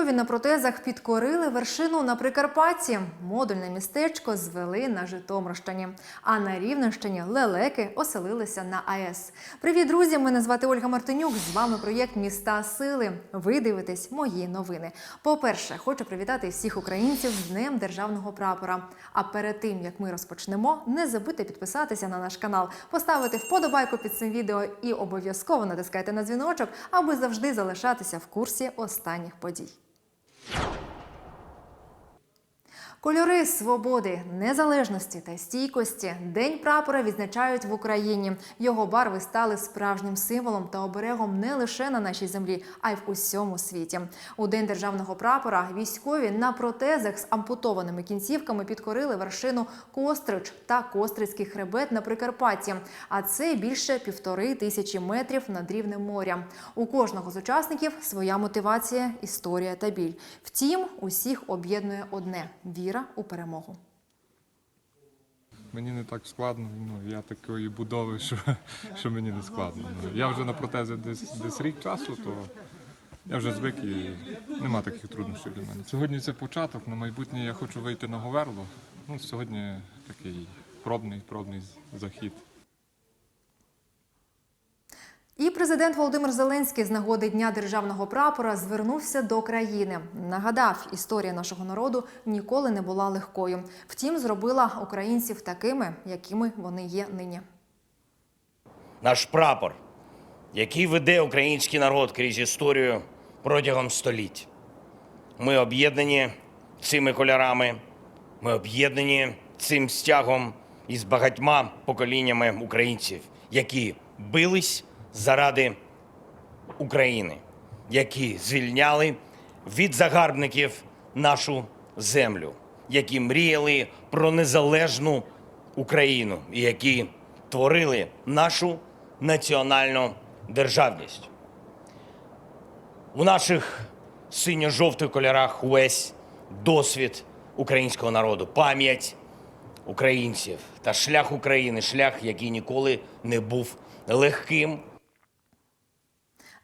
Військові на протезах підкорили вершину на Прикарпатті. Модульне містечко звели на Житомирщині. А на Рівненщині лелеки оселилися на АЕС. Привіт, друзі! Мене звати Ольга Мартинюк. З вами проєкт Міста Сили. Ви дивитесь мої новини. По-перше, хочу привітати всіх українців з Днем Державного прапора. А перед тим як ми розпочнемо, не забудьте підписатися на наш канал, поставити вподобайку під цим відео і обов'язково натискайте на дзвіночок, аби завжди залишатися в курсі останніх подій. you Кольори свободи, незалежності та стійкості День прапора відзначають в Україні. Його барви стали справжнім символом та оберегом не лише на нашій землі, а й в усьому світі. У день державного прапора військові на протезах з ампутованими кінцівками підкорили вершину Кострич та Кострицький хребет на Прикарпатті. А це більше півтори тисячі метрів над рівнем моря. У кожного з учасників своя мотивація, історія та біль. Втім, усіх об'єднує одне віра у перемогу. Мені не так складно, ну я такої будови, що, що мені не складно. Ну, Я вже на протези десь, десь рік часу, то я вже звик і нема таких труднощів для мене. Сьогодні це початок, на майбутнє я хочу вийти на Говерло. Ну, сьогодні такий пробний, пробний захід. І президент Володимир Зеленський з нагоди Дня державного прапора звернувся до країни. Нагадав, історія нашого народу ніколи не була легкою. Втім, зробила українців такими, якими вони є нині. наш прапор, який веде український народ крізь історію протягом століть. Ми об'єднані цими кольорами, ми об'єднані цим стягом із багатьма поколіннями українців, які бились заради України, які звільняли від загарбників нашу землю, які мріяли про незалежну Україну і які творили нашу національну державність. У наших синьо-жовтих кольорах увесь досвід українського народу, пам'ять українців та шлях України, шлях, який ніколи не був легким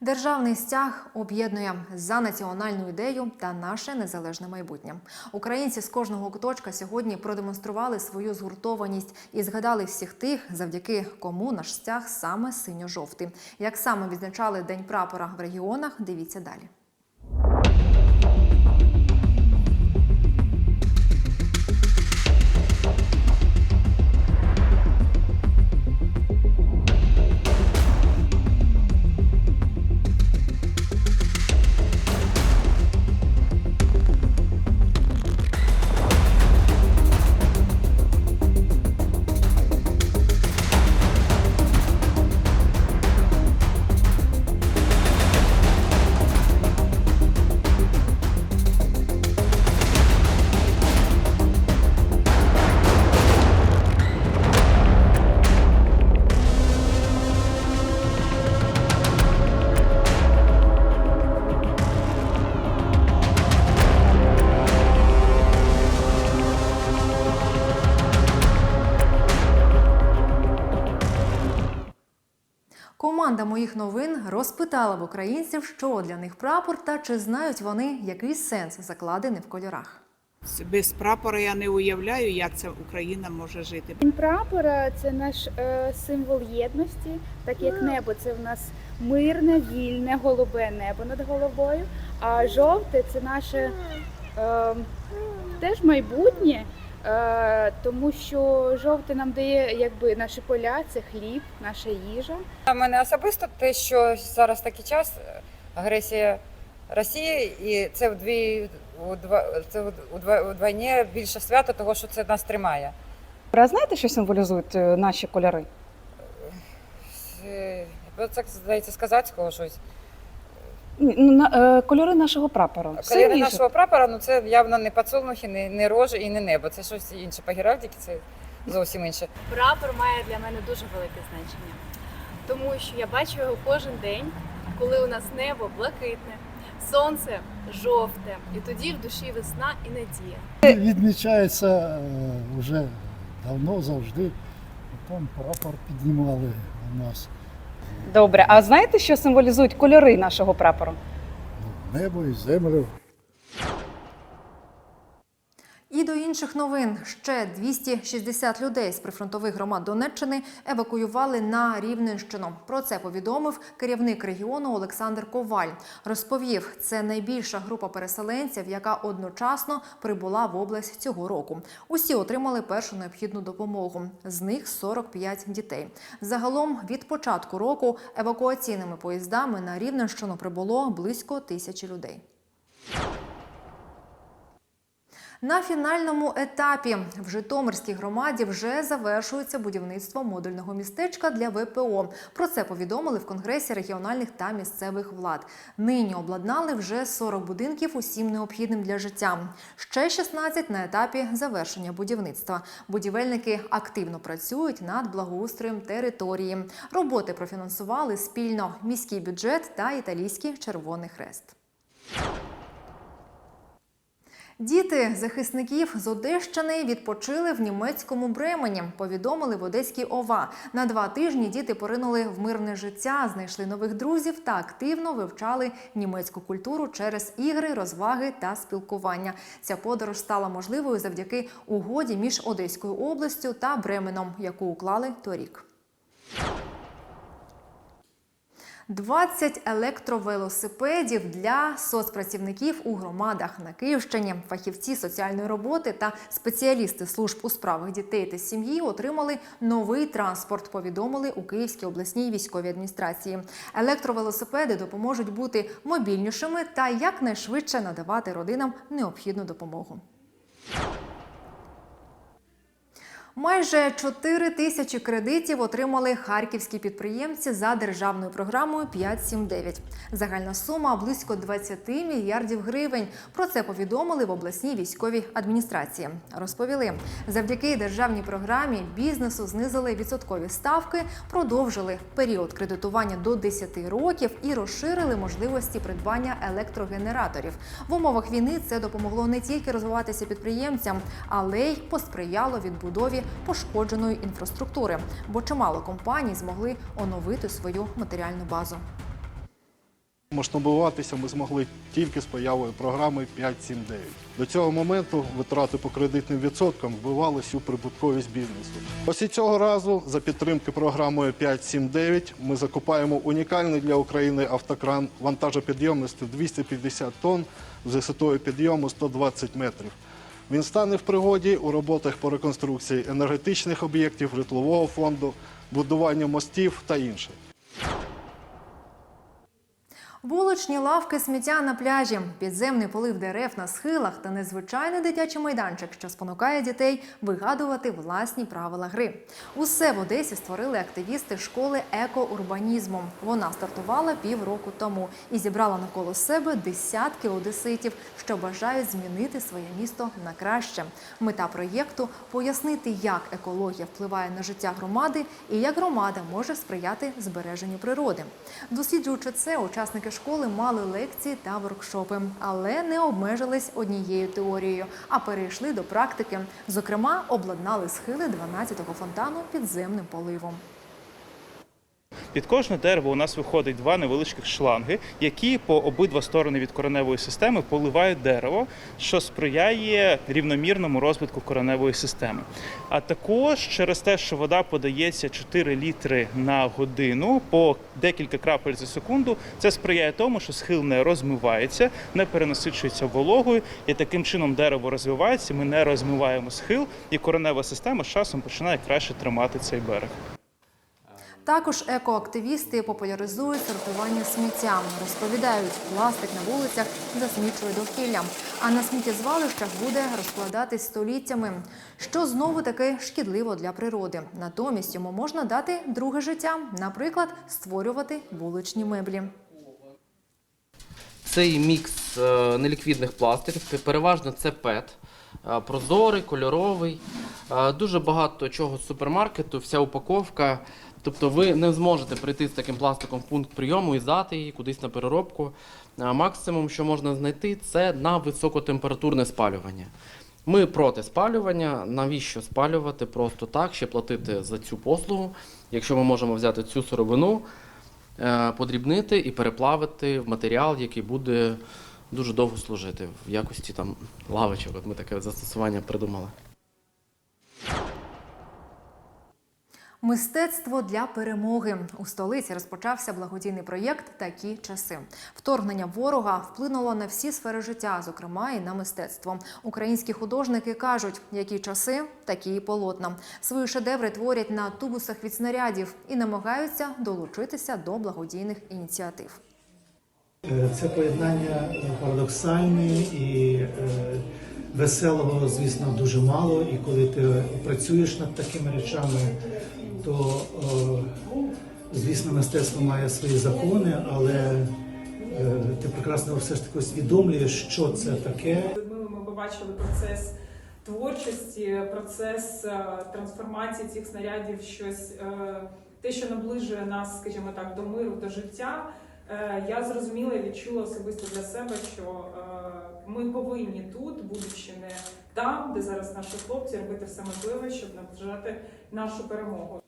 Державний стяг об'єднує за національну ідею та наше незалежне майбутнє. Українці з кожного куточка сьогодні продемонстрували свою згуртованість і згадали всіх тих, завдяки кому наш стяг саме синьо-жовтий. Як саме відзначали День прапора в регіонах, дивіться далі. Команда моїх новин розпитала в українців, що для них прапор та чи знають вони, який сенс закладений в кольорах. Без прапора я не уявляю, як ця Україна може жити. Прапора це наш е, символ єдності, так як небо це в нас мирне, вільне, голубе небо над головою. А жовте це наше е, теж майбутнє, тому що жовте нам дає якби наші поля, це хліб, наша їжа. У мене особисто те, що зараз такий час е, агресія Росії, і це вдві у два це у два удвойні більше свято, того що це нас тримає. А знаєте, що символізують е, наші кольори? Е, Це здається з казацького щось. Ну, на- е, Кольори нашого прапора. Кольори Синій, нашого прапора, ну це явно не підсолнухи, не, не рожі і не небо. Це щось інше по геральдиці, це зовсім інше. Прапор має для мене дуже велике значення, тому що я бачу його кожен день, коли у нас небо блакитне, сонце жовте, і тоді в душі весна і надія. Відмічається е, вже давно, завжди. Там прапор піднімали у нас. Добре, а знаєте, що символізують кольори нашого прапору? Небо і землю. Інших новин ще 260 людей з прифронтових громад Донеччини евакуювали на Рівненщину. Про це повідомив керівник регіону Олександр Коваль. Розповів, це найбільша група переселенців, яка одночасно прибула в область цього року. Усі отримали першу необхідну допомогу. З них 45 дітей. Загалом від початку року евакуаційними поїздами на Рівненщину прибуло близько тисячі людей. На фінальному етапі в Житомирській громаді вже завершується будівництво модульного містечка для ВПО. Про це повідомили в Конгресі регіональних та місцевих влад. Нині обладнали вже 40 будинків усім необхідним для життя. Ще 16 на етапі завершення будівництва. Будівельники активно працюють над благоустроєм території. Роботи профінансували спільно міський бюджет та італійський Червоний Хрест. Діти захисників з Одещини відпочили в німецькому Бремені. Повідомили в Одеській ОВА. На два тижні діти поринули в мирне життя, знайшли нових друзів та активно вивчали німецьку культуру через ігри, розваги та спілкування. Ця подорож стала можливою завдяки угоді між Одеською областю та Бременом, яку уклали торік. 20 електровелосипедів для соцпрацівників у громадах на Київщині. Фахівці соціальної роботи та спеціалісти служб у справах дітей та сім'ї отримали новий транспорт. Повідомили у Київській обласній військовій адміністрації. Електровелосипеди допоможуть бути мобільнішими та якнайшвидше надавати родинам необхідну допомогу. Майже 4 тисячі кредитів отримали харківські підприємці за державною програмою 579. Загальна сума близько 20 мільярдів гривень. Про це повідомили в обласній військовій адміністрації. Розповіли, завдяки державній програмі бізнесу знизили відсоткові ставки, продовжили період кредитування до 10 років і розширили можливості придбання електрогенераторів. В умовах війни це допомогло не тільки розвиватися підприємцям, але й посприяло відбудові пошкодженої інфраструктури, бо чимало компаній змогли оновити свою матеріальну базу. Масштабуватися ми змогли тільки з появою програми 5.7.9. До цього моменту витрати по кредитним відсоткам вбивалися у прибутковість бізнесу. Ось і цього разу за підтримки програмою 5.7.9 ми закупаємо унікальний для України автокран вантажопідйомністю 250 тонн з висотою підйому 120 метрів. Він стане в пригоді у роботах по реконструкції енергетичних об'єктів, житлового фонду, будуванню мостів та інше. Вуличні лавки сміття на пляжі, підземний полив дерев на схилах та незвичайний дитячий майданчик, що спонукає дітей вигадувати власні правила гри. Усе в Одесі створили активісти школи екоурбанізму. Вона стартувала півроку тому і зібрала навколо себе десятки одеситів, що бажають змінити своє місто на краще. Мета проєкту пояснити, як екологія впливає на життя громади і як громада може сприяти збереженню природи. Досліджуючи це, учасники школи мали лекції та воркшопи, але не обмежились однією теорією, а перейшли до практики. Зокрема, обладнали схили 12-го фонтану підземним поливом. Під кожне дерево у нас виходить два невеличких шланги, які по обидва сторони від кореневої системи поливають дерево, що сприяє рівномірному розвитку кореневої системи. А також через те, що вода подається 4 літри на годину по декілька крапель за секунду, це сприяє тому, що схил не розмивається, не перенасичується вологою, і таким чином дерево розвивається. Ми не розмиваємо схил, і коренева система з часом починає краще тримати цей берег. Також екоактивісти популяризують сортування сміття. Розповідають, пластик на вулицях засмічує довкілля, а на сміттєзвалищах буде розкладатись століттями, що знову таки шкідливо для природи. Натомість йому можна дати друге життя, наприклад, створювати вуличні меблі. Цей мікс е, неліквідних пластиків, переважно це ПЕТ. е, Прозорий, кольоровий, е, дуже багато чого з супермаркету, вся упаковка. Тобто ви не зможете прийти з таким пластиком в пункт прийому і здати її кудись на переробку. Е, Максимум, що можна знайти, це на високотемпературне спалювання. Ми проти спалювання. Навіщо спалювати просто так, ще платити за цю послугу, якщо ми можемо взяти цю сировину, е, подрібнити і переплавити в матеріал, який буде дуже довго служити в якості там лавочок. От ми таке застосування придумали. Мистецтво для перемоги у столиці розпочався благодійний проєкт Такі часи. Вторгнення ворога вплинуло на всі сфери життя, зокрема і на мистецтво. Українські художники кажуть, які часи, такі і полотна. Свої шедеври творять на тубусах від снарядів і намагаються долучитися до благодійних ініціатив. Е, Це поєднання парадоксальне і е, веселого, звісно, дуже мало. І коли ти працюєш над такими речами, то, е, звісно, мистецтво має свої закони, але е, ти прекрасно все ж таки усвідомлюєш, що це таке, Ми, побачили процес творчості, процес е, трансформації цих снарядів, щось те, що наближує нас, скажімо так, до миру, до життя. Е, Я зрозуміла і відчула особисто для себе, що е, ми повинні тут, будучи не там, де зараз наші хлопці, робити все можливе, щоб наближати нашу перемогу.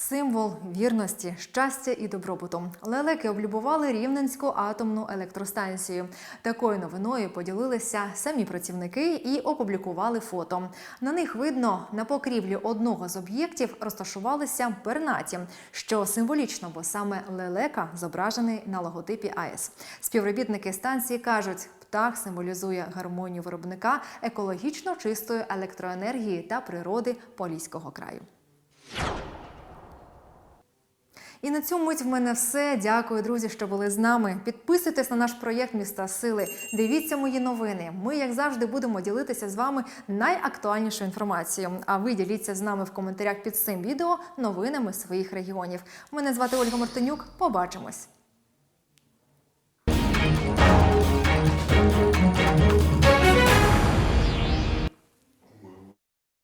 Символ вірності, щастя і добробуту. Лелеки облюбували Рівненську атомну електростанцію. Такою новиною поділилися самі працівники і опублікували фото. На них видно, на покрівлі одного з об'єктів розташувалися пернаті, що символічно, бо саме лелека зображений на логотипі АЕС. Співробітники станції кажуть. Птах символізує гармонію виробника екологічно чистої електроенергії та природи Поліського краю. І на цьому мить в мене все. Дякую, друзі, що були з нами. Підписуйтесь на наш проєкт Міста Сили. Дивіться мої новини. Ми, як завжди, будемо ділитися з вами найактуальнішою інформацією. А ви діліться з нами в коментарях під цим відео новинами своїх регіонів. Мене звати Ольга Мартинюк. Побачимось.